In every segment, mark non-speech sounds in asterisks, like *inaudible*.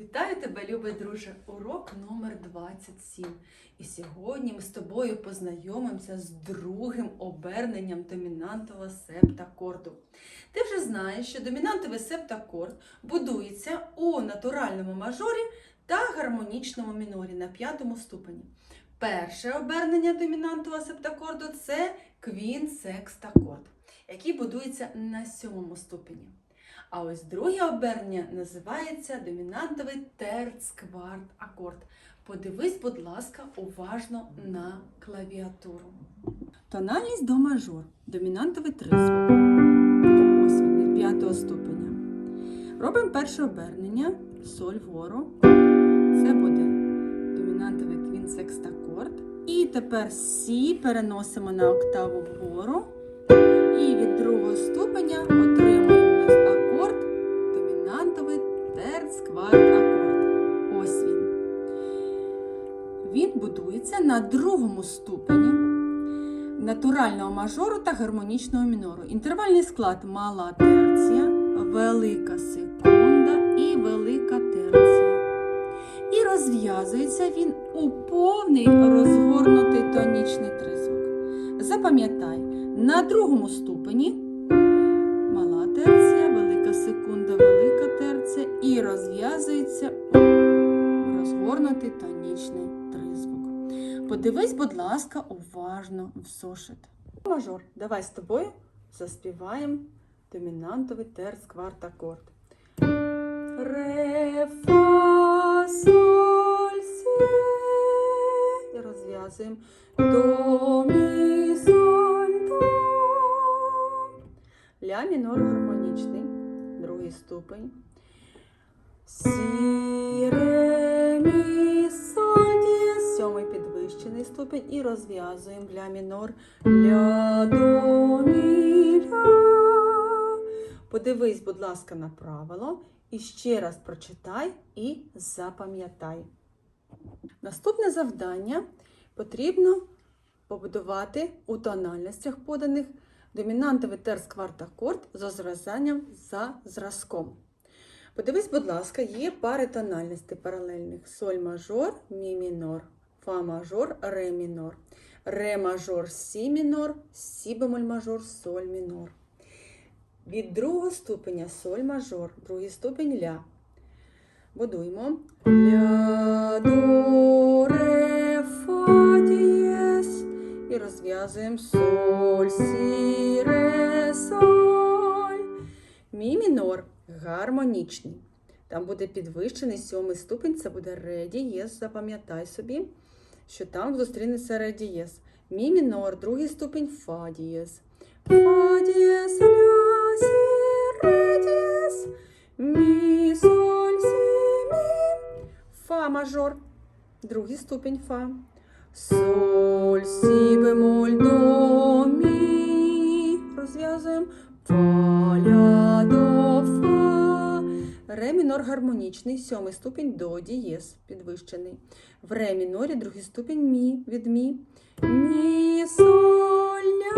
Вітаю тебе, любий друже! Урок номер 27. І сьогодні ми з тобою познайомимося з другим оберненням домінантового септакорду. Ти вже знаєш, що домінантовий септакорд будується у натуральному мажорі та гармонічному мінорі на п'ятому ступені. Перше обернення домінантового септакорду це квін-секстакорд, який будується на сьомому ступені. А ось друге обернення називається домінантовий терцкварт акорд. Подивись, будь ласка, уважно на клавіатуру. Тональність до мажор. Домінантовий тризвук. Ось він від п'ятого ступеня. Робимо перше обернення. Соль вгору. Це буде домінантовий квінсекстакорд. І тепер сі переносимо на октаву вгору. І від другого ступеня отримуємо будується на другому ступені натурального мажору та гармонічного мінору. Інтервальний склад мала терція, велика секунда і велика терція. І розв'язується він у повний розгорнутий тонічний тризвук. Запам'ятай, на другому ступені мала терція, велика секунда, велика терція і розв'язується у розгорнутий тонічний тризвук. Подивись, будь ласка, уважно в зошит. Мажор, давай з тобою заспіваємо домінантовий терц кварт акорд. Ре, фа, соль, сі. І розв'язуємо до, мі, соль, до. Ля мінор гармонічний, другий ступень. Сі, ре, підвищений ступень. І розв'язуємо ля мінор, ля, до, мі, ля. Подивись, будь ласка, на правило і ще раз прочитай і запам'ятай. Наступне завдання потрібно побудувати у тональностях поданих домінантовий терц-кварт акорд з розв'язанням за зразком. Подивись, будь ласка, є пари тональностей паралельних: соль мажор, мі мінор, фа мажор, ре мінор, ре мажор, сі мінор, сі бемоль мажор, соль мінор. Від другого ступеня соль мажор, другий ступень ля. Будуємо ля, до, ре, фа, дієс. І розв'язуємо соль, сі, ре, соль. Мі мінор гармонічний. Там буде підвищений сьомий ступень, це буде ре дієс. Запам'ятай собі, що там зустрінеться ре дієс. Мі мінор, другий ступень фа дієс. Фа дієс, ля, сі, ре дієс. Мі, соль, сі, мі. Фа мажор, другий ступень фа. Соль, сі, бемоль, до, мі. Розв'язуємо. Фа, ля, до. Ре мінор гармонічний, сьомий ступень до дієс, підвищений. В ре мінорі другий ступень мі від мі. Мі, соль, ля,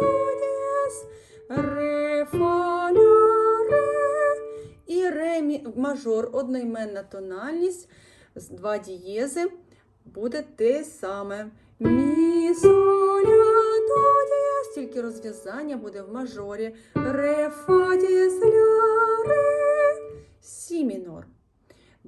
до, дієс. Ре, фа, ля, ре. І ре мі- мажор, одноіменна тональність, з два дієзи буде те саме. Мі, соль, ля, до, дієс. Тільки розв'язання буде в мажорі. Ре, фа, дієс, ля,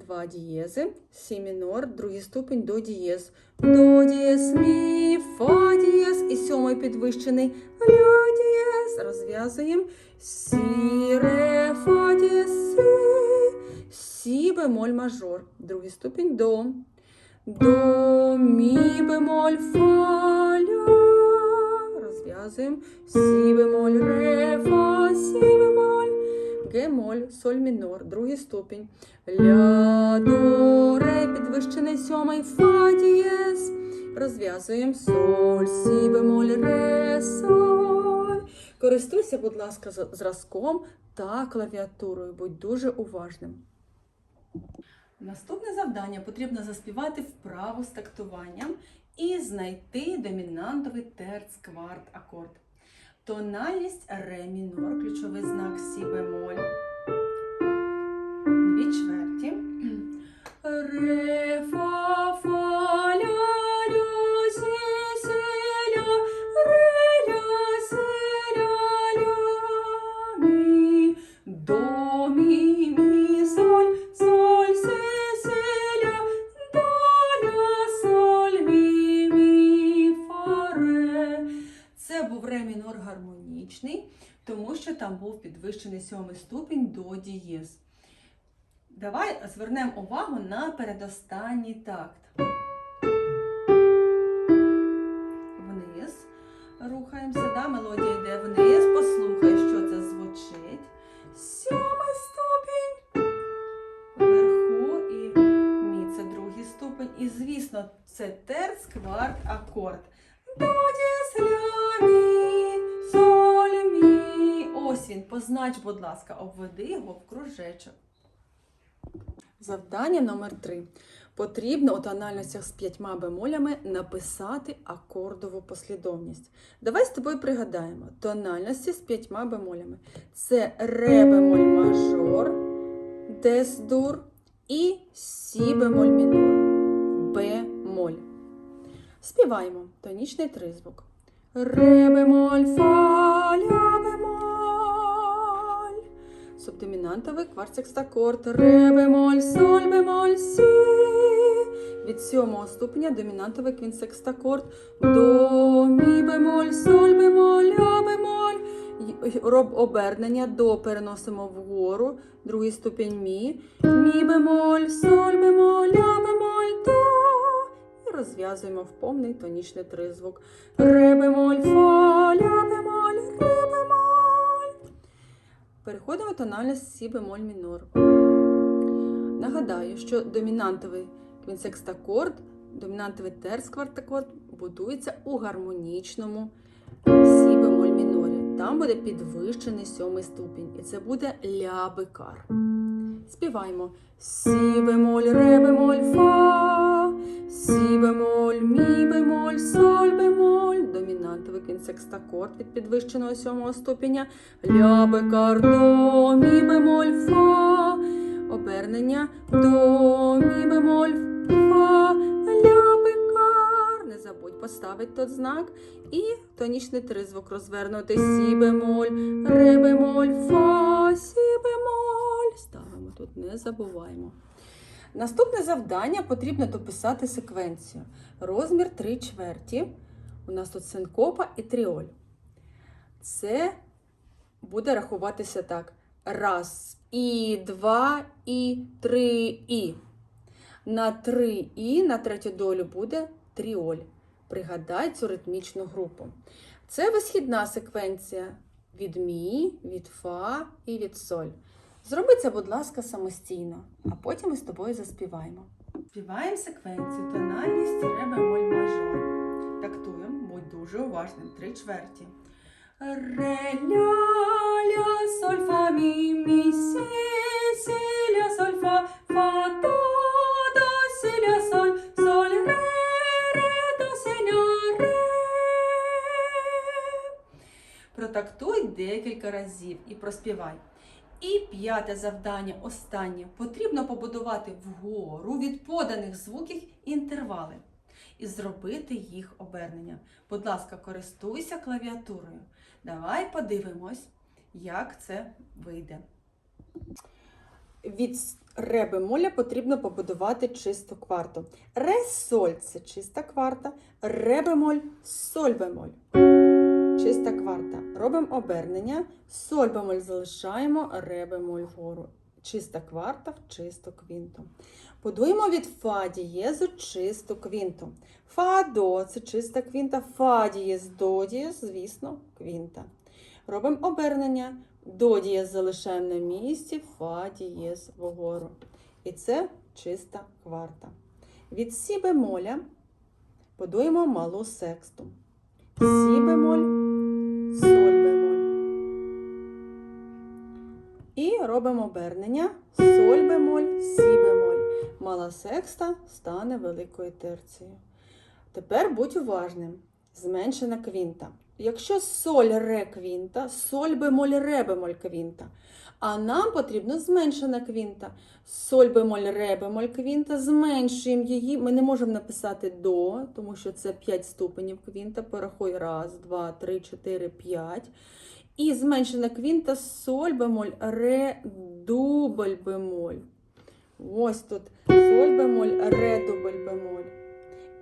Два дієзи, сі мінор, другий ступень до дієз. До дієз, мі, фа дієз і сьомий підвищений ля дієз. Розв'язуємо. Сі, ре, фа дієз, сі. Сі бемоль мажор. Другий ступень до. До, мі бемоль, фа, ля. Розв'язуємо. Сі бемоль, ре, фа, сі бемоль. Ге-моль, соль мінор, другий ступінь. Ля, до, ре, підвищений сьомий, фа, дієс. Розв'язуємо соль, сі, бемоль, ре, соль. Користуйся, будь ласка, зразком та клавіатурою. Будь дуже уважним. Наступне завдання потрібно заспівати вправо з тактуванням і знайти домінантовий терц-кварт акорд. Тональність ре мінор, ключовий знак сі бемоль. Дві чверті. *clears throat* Ре, фа. Тому що там був підвищений сьомий ступінь до дієз. Давай звернемо увагу на передостанній такт. Вниз рухаємося, да? мелодія йде вниз. Послухай, що це звучить. Сьомий ступінь. Вверху і мі це другий ступень. І, звісно, це терц, кварт, акорд. До дієс, ля, мі. Ось він. Познач, будь ласка, обведи його в кружечок. Завдання номер 3. Потрібно у тональностях з п'ятьма бемолями написати акордову послідовність. Давай з тобою пригадаємо тональності з п'ятьма бемолями. Це ре бемоль мажор, дес дур і сі бемоль мінор, бемоль. Співаємо тонічний тризвук. Ре бемоль, фа, ля. Субдомінантовий кварцекстакорд. Ре бемоль, соль бемоль, сі. Від сьомого ступеня домінантовий квінсекстакорд. До, мі бемоль, соль бемоль, ля бемоль. Роб обернення до переносимо вгору. Другий ступінь мі. Мі бемоль, соль бемоль, ля бемоль, до. І розв'язуємо в повний тонічний тризвук. Ре бемоль, тональність сі бемоль мінор. Нагадаю, що домінантовий квінсекстакорд, домінантовий терцквартакорд будується у гармонічному сі бемоль мінорі. Там буде підвищений сьомий ступінь, і це буде ля бекар. Співаємо сі бемоль, ре бемоль, фа, сі бемоль, мі бемоль, соль бемоль, домінантовий квінсекстакорд від підвищеного сьомого ступеня, ля бекар, до, мі бемоль, фа, обернення, до, мі бемоль, фа, ля бекар. Не забудь поставити тот знак. І тонічний тризвук розвернути сі бемоль, ре бемоль, фа, сі бемоль. Ставимо тут, не забуваємо. Наступне завдання потрібно дописати секвенцію. Розмір 3 чверті. У нас тут синкопа і тріоль. Це буде рахуватися так. Раз, і, два, і, три, і. На три і на третю долю буде тріоль. Пригадай цю ритмічну групу. Це висхідна секвенція від мі, від фа і від соль. Зроби це, будь ласка, самостійно, а потім ми з тобою заспіваємо. Співаємо секвенцію тональність ре бемоль мажор. Тактуємо, будь дуже уважним. Три чверті. Ре, ля, ля, соль, фа, мі, мі, сі, сі, ля, соль, фа, фа, до, до, сі, ля, соль, соль, ре, ре, до, сі, ля, ре. Протактуй декілька разів і проспівай. І п'яте завдання, останнє. Потрібно побудувати вгору від поданих звуків інтервали і зробити їх обернення. Будь ласка, користуйся клавіатурою. Давай подивимось, як це вийде. Від ре бемоля потрібно побудувати чисту кварту. Ре соль це чиста кварта, ре бемоль соль бемоль. Чиста кварта. Робимо обернення. Соль бемоль залишаємо, ре бемоль вгору. Чиста кварта в чисту квінту. Будуємо від фа дієзу чисту квінту. Фа до це чиста квінта, фа дієз до дієз, звісно, квінта. Робимо обернення. До дієз залишаємо на місці, фа дієз вгору. І це чиста кварта. Від сі бемоля будуємо малу сексту. Сі бемоль, Робимо обернення соль бемоль, сі бемоль. Мала секста стане великою терцією. Тепер будь уважним. Зменшена квінта. Якщо соль ре квінта, соль бемоль ре бемоль квінта. А нам потрібно зменшена квінта. Соль бемоль, ре бемоль квінта. Зменшуємо її. Ми не можемо написати до, тому що це 5 ступенів квінта. Порахуй раз, два, три, чотири, п'ять. І зменшена квінта соль бемоль, ре дубль бемоль. Ось тут соль бемоль, ре дубль бемоль.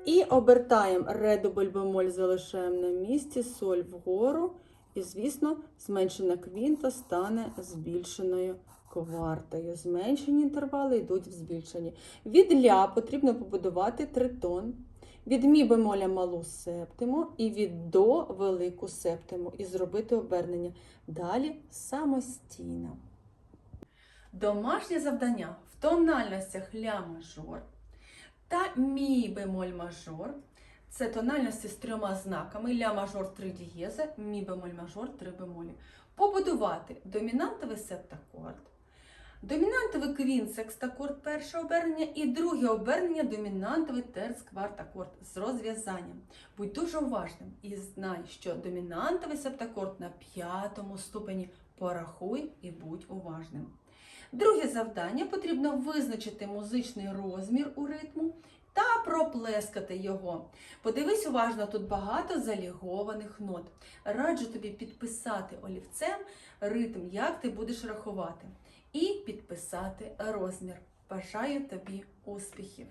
І обертаємо ре дубль бемоль, залишаємо на місці, соль вгору. І, звісно, зменшена квінта стане збільшеною квартою. Зменшені інтервали йдуть в збільшені. Від ля потрібно побудувати тритон. Від мі бемоля малу септиму і від до велику септиму. І зробити обернення. Далі самостійно. Домашнє завдання в тональностях ля мажор та мі бемоль мажор. Це тональності з трьома знаками ля мажор 3 дієзи, мі бемоль мажор 3 бемолі. Побудувати домінантовий септакорд, домінантовий квінсекстакорд перше обернення і друге обернення домінантовий терцквартакорд з розв'язанням. Будь дуже уважним і знай, що домінантовий септакорд на п'ятому ступені порахуй і будь уважним. Друге завдання потрібно визначити музичний розмір у ритму та проплескати його. Подивись уважно, тут багато залігованих нот. Раджу тобі підписати олівцем ритм, як ти будеш рахувати, і підписати розмір. Бажаю тобі успіхів!